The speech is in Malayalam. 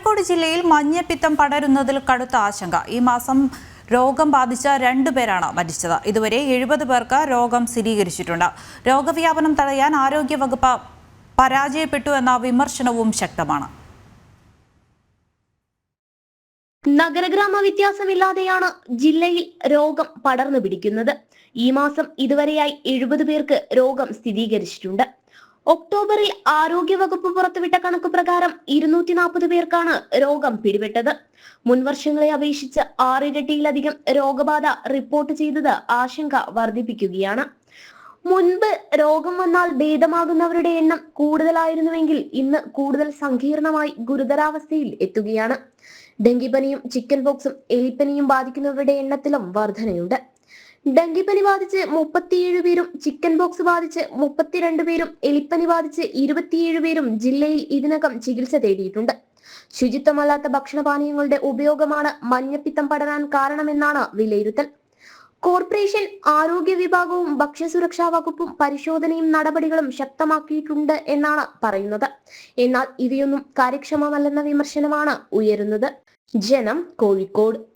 കോഴിക്കോട് ജില്ലയിൽ മഞ്ഞപ്പിത്തം പടരുന്നതിൽ കടുത്ത ആശങ്ക. ഈ മാസം രോഗം ബാധിച്ച രണ്ടു പേരാണ് മരിച്ചത്. ഇതുവരെ എഴുപത് പേർക്ക് രോഗം സ്ഥിരീകരിച്ചിട്ടുണ്ട്. രോഗവ്യാപനം തടയാൻ ആരോഗ്യവകുപ്പ് പരാജയപ്പെട്ടു എന്ന വിമർശനവും ശക്തമാണ്. നഗരഗ്രാമ വ്യത്യാസമില്ലാതെയാണ് ജില്ലയിൽ രോഗം പടർന്നു പിടിക്കുന്നത്. ഈ മാസം ഇതുവരെയായി എഴുപത് പേർക്ക് രോഗം സ്ഥിരീകരിച്ചിട്ടുണ്ട്. ഒക്ടോബറിൽ ആരോഗ്യവകുപ്പ് പുറത്തുവിട്ട കണക്ക് പ്രകാരം ഇരുന്നൂറ്റി നാൽപ്പത് പേർക്കാണ് രോഗം പിടിപെട്ടത്. മുൻവർഷങ്ങളെ അപേക്ഷിച്ച് ആറിരട്ടിയിലധികം രോഗബാധ റിപ്പോർട്ട് ചെയ്തത് ആശങ്ക വർദ്ധിപ്പിക്കുകയാണ്. മുൻപ് രോഗം വന്നാൽ ഭേദമാകുന്നവരുടെ എണ്ണം കൂടുതലായിരുന്നുവെങ്കിൽ ഇന്ന് കൂടുതൽ സങ്കീർണമായി ഗുരുതരാവസ്ഥയിൽ എത്തുകയാണ്. ഡെങ്കിപ്പനിയും ചിക്കൻ ബോക്സും എലിപ്പനിയും ബാധിക്കുന്നവരുടെ എണ്ണത്തിലും വർധനയുണ്ട്. ഡെങ്കിപ്പനി ബാധിച്ച് മുപ്പത്തിയേഴ് പേരും ചിക്കൻ ബോക്സ് ബാധിച്ച് മുപ്പത്തിരണ്ട് പേരും എലിപ്പനി ബാധിച്ച് ഇരുപത്തിയേഴ് പേരും ജില്ലയിൽ ഇതിനകം ചികിത്സ തേടിയിട്ടുണ്ട്. ശുചിത്വമല്ലാത്ത ഭക്ഷണപാനീയങ്ങളുടെ ഉപയോഗമാണ് മഞ്ഞപ്പിത്തം പടരാൻ കാരണമെന്നാണ് വിലയിരുത്തൽ. കോർപ്പറേഷൻ ആരോഗ്യ വിഭാഗവും ഭക്ഷ്യസുരക്ഷാ വകുപ്പും പരിശോധനയും നടപടികളും ശക്തമാക്കിയിട്ടുണ്ട് എന്നാണ് പറയുന്നത്. എന്നാൽ ഇവയൊന്നും കാര്യക്ഷമമല്ലെന്ന വിമർശനമാണ് ഉയരുന്നത്. ജനം കോഴിക്കോട്.